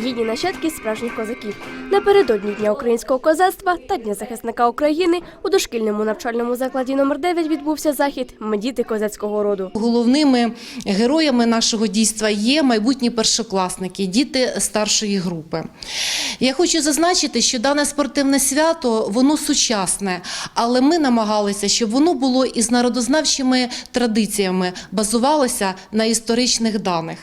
гідні нащадки справжніх козаків. Напередодні Дня українського козацтва та Дня захисника України у дошкільному навчальному закладі номер 9 відбувся захід медіти козацького роду. Головними героями нашого дійства є майбутні першокласники, діти старшої групи. Я хочу зазначити, що дане спортивне свято воно сучасне, але ми намагалися, щоб воно було із народознавчими традиціями, базувалося на історичних даних.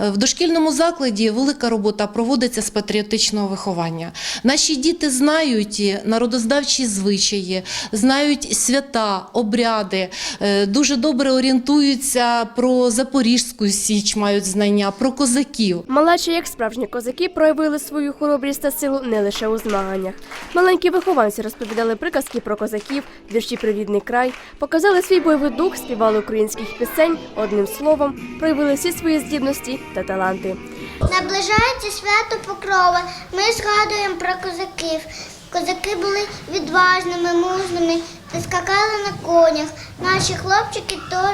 Е, В дошкільному закладі велика робота проводиться з патріотичного виховання. Наші діти знають народознавчі звичаї, знають свята, обряди, е, дуже добре орієнтуються про Запорізьку Січ, мають знання, про козаків. Малечі, як справжні козаки, проявили свою хоробрість та силу не лише у змаганнях. Маленькі вихованці розповідали приказки про козаків, вірші про рідний край, показали свій бойовий дух, співали українських пісень, одним словом, проявили всі свої здібності та таланти. Наближається свято Покрова. Ми згадуємо про козаків. Козаки були відважними, мужними та скакали на конях. Наші хлопчики то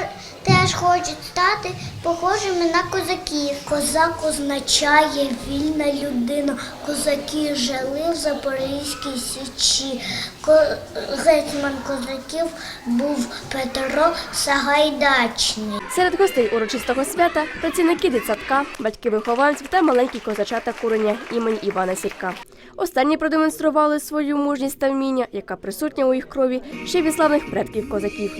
теж хочуть стати похожими на козаків. Козак означає вільна людина. Козаки жили в Запорізькій січі. Гетьман козаків був Петро Сагайдачний. Серед гостей урочистого свята працівники дитсадка, батьки вихованців та маленькі козачата курення імені Івана Сірка. Останні продемонстрували свою мужність та вміння, яка присутня у їх крові ще від славних предків козаків.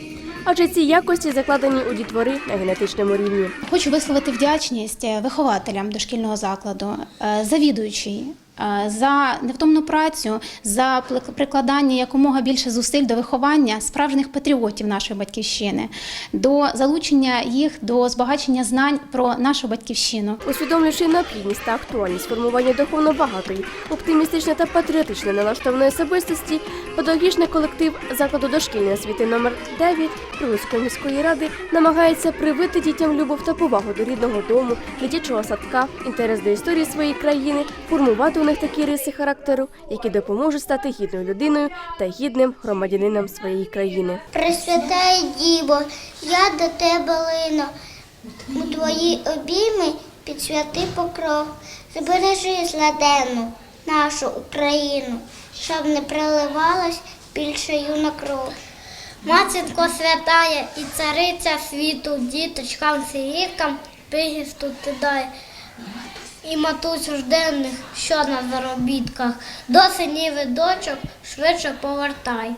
Адже ці якості закладені у дітвори на генетичному рівні. Хочу висловити вдячність е, вихователям дошкільного закладу, е, завідуючій. Е, За невтомну працю, за прикладання якомога більше зусиль до виховання справжніх патріотів нашої батьківщини, до залучення їх до збагачення знань про нашу батьківщину. Усвідомлюючи необхідність та актуальність формування духовно багатої, оптимістично та патріотично налаштованої особистості, педагогічний колектив закладу дошкільної освіти номер 9 Прилуцької міської ради намагається привити дітям любов та повагу до рідного дому, дитячого садка, інтерес до історії своєї країни, формувати них такі риси характеру, які допоможуть стати гідною людиною та гідним громадянином своєї країни. Пресвятає Діво, я до тебе лину, у твої обійми під святий покров. Збережи зладену нашу Україну, щоб не проливалась більше юна кров. Матінко святая і цариця світу, діточкам сиріткам прихисту ти дай. І матусь жденних, що на заробітках, до синів і дочок швидше повертай.